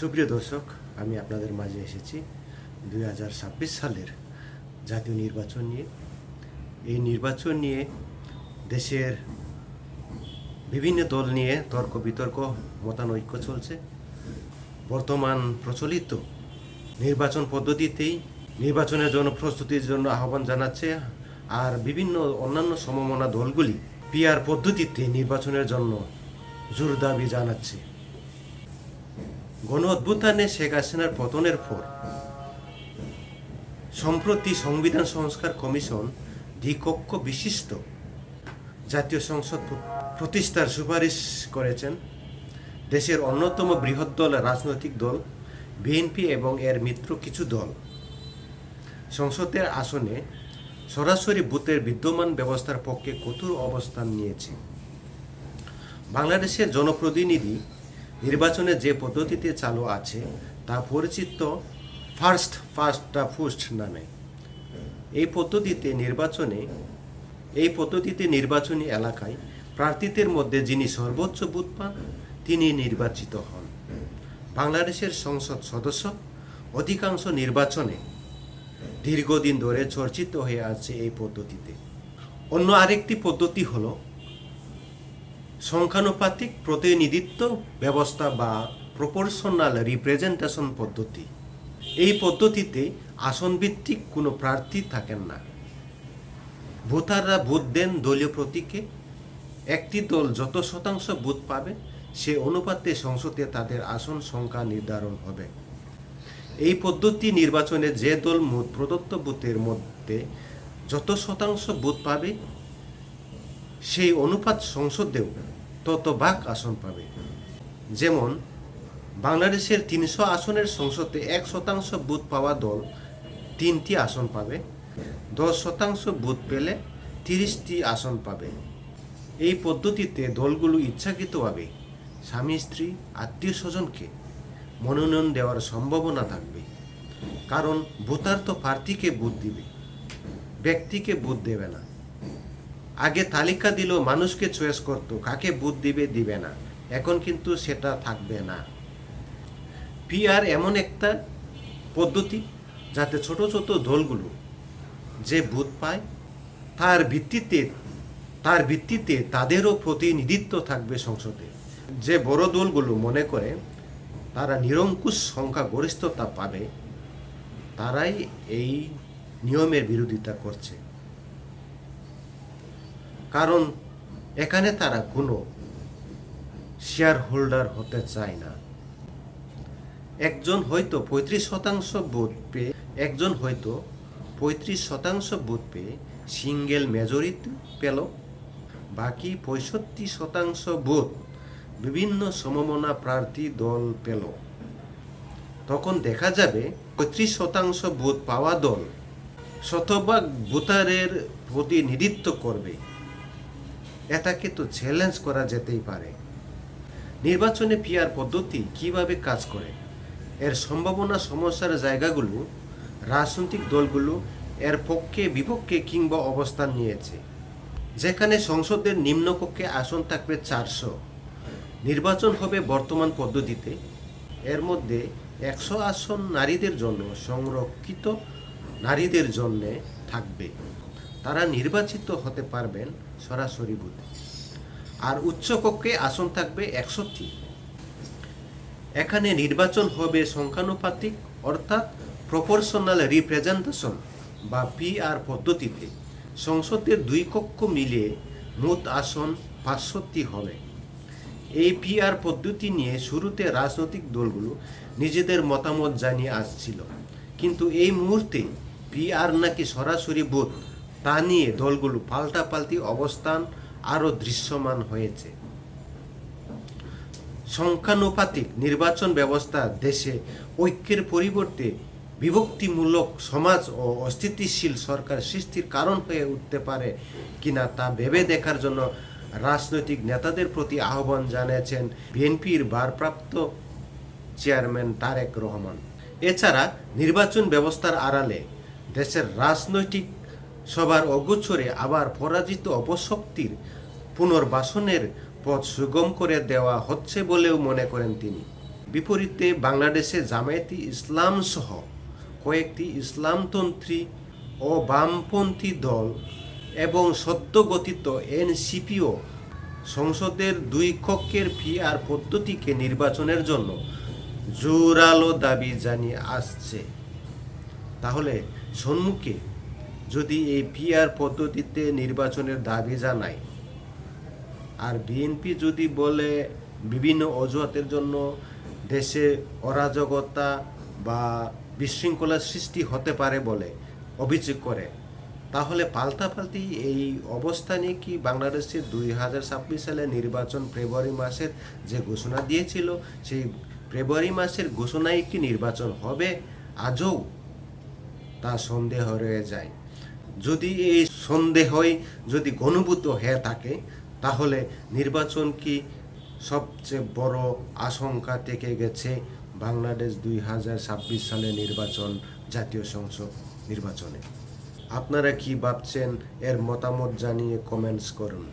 সুপ্রিয় দর্শক, আমি আপনাদের মাঝে এসেছি দুই হাজার ছাব্বিশ সালের জাতীয় নির্বাচন নিয়ে। এই নির্বাচন নিয়ে দেশের বিভিন্ন দল নিয়ে তর্ক বিতর্ক, মতানৈক্য চলছে। বর্তমান প্রচলিত নির্বাচন পদ্ধতিতেই নির্বাচনের জন্য প্রস্তুতির জন্য আহ্বান জানাচ্ছে আর বিভিন্ন অন্যান্য সমমনা দলগুলি পিআর পদ্ধতিতে নির্বাচনের জন্য জোর দাবি জানাচ্ছে। গণ অভ্যুত্থানে শেখ হাসিনার পতনের পর সম্প্রতি সংবিধান সংস্কার কমিশন দ্বিকক্ষ বিশিষ্ট জাতীয় সংসদ প্রতিষ্ঠার সুপারিশ করেছেন। দেশের অন্যতম বৃহৎ দল, রাজনৈতিক দল, বিএনপি এবং এর মিত্র কিছু দল। সংসদের আসনে সরাসরি বুথের বিদ্যমান ব্যবস্থার পক্ষে কঠোর অবস্থান নিয়েছে। বাংলাদেশের জনপ্রতিনিধি নির্বাচনে যে পদ্ধতিতে চালু আছে তা পরিচিত ফার্স্ট ফার্স্টটা ফুস্ট নামে। এই পদ্ধতিতে নির্বাচনে, এই পদ্ধতিতে নির্বাচনী এলাকায় প্রার্থীদের মধ্যে যিনি সর্বোচ্চ বুথ পান, তিনি নির্বাচিত হন। বাংলাদেশের সংসদ সদস্য অধিকাংশ নির্বাচনে দীর্ঘদিন ধরে চর্চিত হয়ে আছে এই পদ্ধতিতে। অন্য আরেকটি পদ্ধতি হলো সংখ্যানুপাতিক প্রতিনিধিত্ব ব্যবস্থা বা প্রপোর্শনাল রিপ্রেজেন্টেশন পদ্ধতি। এই পদ্ধতিতে আসনভিত্তিক কোনো প্রার্থী থাকেন না। ভোটাররা ভোট দেন দলীয় প্রতীকে। একটি দল যত শতাংশ বুথ পাবে, সে অনুপাতে সংসদে তাদের আসন সংখ্যা নির্ধারণ হবে। এই পদ্ধতি নির্বাচনে যে দল প্রদত্ত বুথের মধ্যে যত শতাংশ বুথ পাবে সেই অনুপাত সংসদেও তত ভাগ আসন পাবে। যেমন, বাংলাদেশের তিনশো আসনের সংসদে এক শতাংশ বুথ পাওয়া দল তিনটি আসন পাবে, দশ শতাংশ বুথ পেলে তিরিশটি আসন পাবে। এই পদ্ধতিতে দলগুলো ইচ্ছাকৃতভাবে স্বামী, স্ত্রী, আত্মীয় স্বজনকে মনোনয়ন দেওয়ার সম্ভাবনা থাকবে। কারণ ভোটার তো প্রার্থীকে বুথ দিবে, ব্যক্তিকে বুথ দেবে না। আগে তালিকা দিল মানুষকে চয়েস করতো, কাকে বুথ দিবে দিবে না। এখন কিন্তু সেটা থাকবে না। পিআর এমন একটা পদ্ধতি যাতে ছোট ছোট দলগুলো যে বুথ পায়, তার ভিত্তিতে তার ভিত্তিতে তাদেরও প্রতিনিধিত্ব থাকবে সংসদে। যে বড় দলগুলো মনে করে, তারা নিরঙ্কুশ সংখ্যা গরিষ্ঠতা পাবে, তারাই এই নিয়মের বিরোধিতা করছে। কারণ এখানে তারা কোনো শেয়ার হোল্ডার হতে চায় না। একজন হয়তো পঁয়ত্রিশ শতাংশ ভোট পেয়ে, একজন হয়তো পঁয়ত্রিশ শতাংশ ভোট পেয়ে সিঙ্গেল মেজরিটি পেল। বাকি পঁয়ষট্টি শতাংশ ভোট বিভিন্ন সমমনা প্রার্থী দল পেল। তখন দেখা যাবে পঁয়ত্রিশ শতাংশ ভোট পাওয়া দল শতভাগ ভোটারের প্রতিনিধিত্ব করবে। এটাকে তো চ্যালেঞ্জ করা যেতেই পারে। নির্বাচনে পিয়ার পদ্ধতি কীভাবে কাজ করে? এর সম্ভাবনা সমস্যার জায়গাগুলো, রাজনৈতিক দলগুলো, এর পক্ষে বিপক্ষে কিংবা অবস্থান নিয়েছে। যেখানে সংসদের নিম্নকক্ষে আসন থাকবে চারশো। নির্বাচন হবে বর্তমান পদ্ধতিতে। এর মধ্যে একশো আসন নারীদের জন্য সংরক্ষিত নারীদের জন্যে থাকবে। তারা নির্বাচিত হতে পারবেন সরাসরি বুথে। আর উচ্চকক্ষে আসন থাকবে একশোটি এখানে নির্বাচন হবে সংখ্যানুপাতিক, অর্থাৎ প্রপোর্শনাল রিপ্রেজেন্টেশন বা পিআর পদ্ধতিতে। সংসদের দুই কক্ষ মিলিয়ে মোট আসন পাঁচশোটি হবে। এই পিআর পদ্ধতি নিয়ে শুরুতে রাজনৈতিক দলগুলো নিজেদের মতামত জানিয়ে আসছিল। কিন্তু এই মুহূর্তে পিআর নাকি সরাসরি ভোট তা নিয়ে দলগুলো পাল্টাপাল্টি অবস্থান আরও দৃশ্যমান হয়েছে। সংখ্যানুপাতিক নির্বাচন ব্যবস্থা দেশে ঐক্যের পরিবর্তে বিভক্তিমূলক সমাজ ও অস্থিতিশীল সরকার সৃষ্টির কারণ হয়ে উঠতে পারে কিনা তা ভেবে দেখার জন্য রাজনৈতিক নেতাদের প্রতি আহ্বান জানিয়েছেন বিএনপির ভারপ্রাপ্ত চেয়ারম্যান তারেক রহমান। এছাড়া নির্বাচন ব্যবস্থার আড়ালে দেশের রাজনৈতিক সবার অগোচরে আবার পরাজিত অপশক্তির পুনর্বাসনের পথ সুগম করে দেওয়া হচ্ছে বলেও মনে করেন তিনি। বিপরীতে বাংলাদেশে জামায়াতি ইসলাম সহ কয়েকটি ইসলামতন্ত্রী ও বামপন্থী দল এবং সদ্যগঠিত এনসিপিও সংসদের দুই কক্ষের পিআর পদ্ধতিকে নির্বাচনের জন্য জোরালো দাবি জানিয়ে আসছে। তাহলে সম্মুখে যদি এই পিআর পদ্ধতিতে নির্বাচনের দাবি জানায়। আর বিএনপি যদি বলে বিভিন্ন অজুহাতের জন্য দেশে অরাজকতা বা বিশৃঙ্খলার সৃষ্টি হতে পারে বলে অভিযোগ করে, তাহলে পাল্টাপাল্টি এই অবস্থানে কি বাংলাদেশের দুই হাজার ছাব্বিশ সালে নির্বাচন ফেব্রুয়ারি মাসের যে ঘোষণা দিয়েছিল, সেই ফেব্রুয়ারি মাসের ঘোষণায় কি নির্বাচন হবে? আজও তা সন্দেহ রয়ে যায়। যদি এই সন্দেহই যদি ঘনীভূত হয়ে থাকে, তাহলে নির্বাচন কি সবচেয়ে বড় আশঙ্কা থেকে গেছে বাংলাদেশ দুই হাজার ছাব্বিশ সালে নির্বাচন, জাতীয় সংসদ নির্বাচনে? আপনারা কি ভাবছেন? এর মতামত জানিয়ে কমেন্টস করুন।